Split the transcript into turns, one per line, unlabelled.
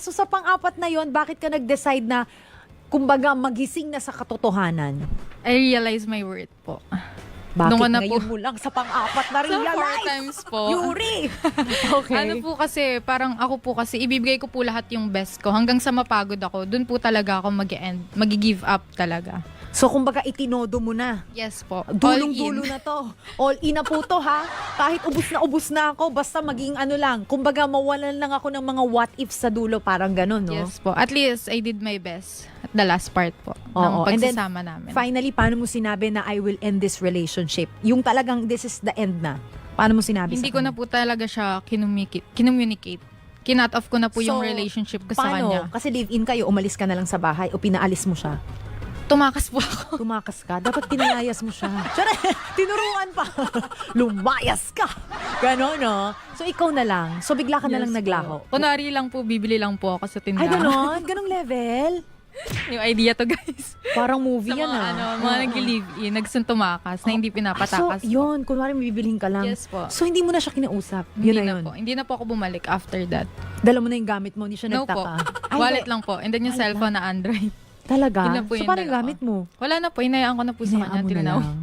So sa pang-apat na yon, bakit ka nag-decide na kumbaga magising na sa katotohanan?
I realize my worth po.
Bakit
ko na
ngayon
po-
mo lang sa pang-apat na
Sa four
realize?
times po.
Yuri! okay.
Ano po kasi, parang ako po kasi, ibibigay ko po lahat yung best ko. Hanggang sa mapagod ako, dun po talaga ako mag-end, mag-give up talaga.
So kumbaga itinodo mo na.
Yes po.
Dulong-dulo na to. All in na po to ha. Kahit ubus na ubus na ako, basta maging ano lang. Kumbaga mawalan lang ako ng mga what if sa dulo. Parang ganun, no?
Yes po. At least, I did my best at the last part po
Oo.
ng
And then,
pagsasama namin.
Finally, paano mo sinabi na I will end this relationship? Yung talagang this is the end na. Paano mo sinabi
Hindi
sa
ko na
kanya?
po talaga siya kinumiki- kinommunicate. Kinut off ko na po yung
So,
relationship ko sa
Paano?
kanya.
Kasi live-in kayo, umalis ka na lang sa bahay o pinaalis mo siya.
Tumakas po ako.
Tumakas ka, dapat pinalayas mo siya. Tsara, tinuruan pa. Lumayas ka. Ganon, no? So, ikaw na lang. So, bigla ka na lang naglaho.
Kunwari lang po, bibili lang po ako sa
Ay,
tindahan.
ganon? Ganong level?
yung idea to, guys.
Parang movie
sa
yan,
mga,
ah.
ano, mga
Oo.
nag-live-in, nagsuntumakas na hindi
Ah,
pinapatakas.
so, yun. Kunwari, may bibilhin ka lang.
Yes po.
So, hindi mo na siya kinausap.
Hindi
Yun na
na
yun.
po. Hindi na po ako bumalik after that.
Dala mo na yung gamit mo, hindi siya
No po.
nagtaka. Ay,
Wallet
wa-
lang po. And then yung cellphone na Android.
Talaga?
Yun po
so,
yung
paano
dalawa.
gamit mo?
Wala na po. Inayaan ko na po sa
Hinayaan
kanya
mo
till
na
now.
lang.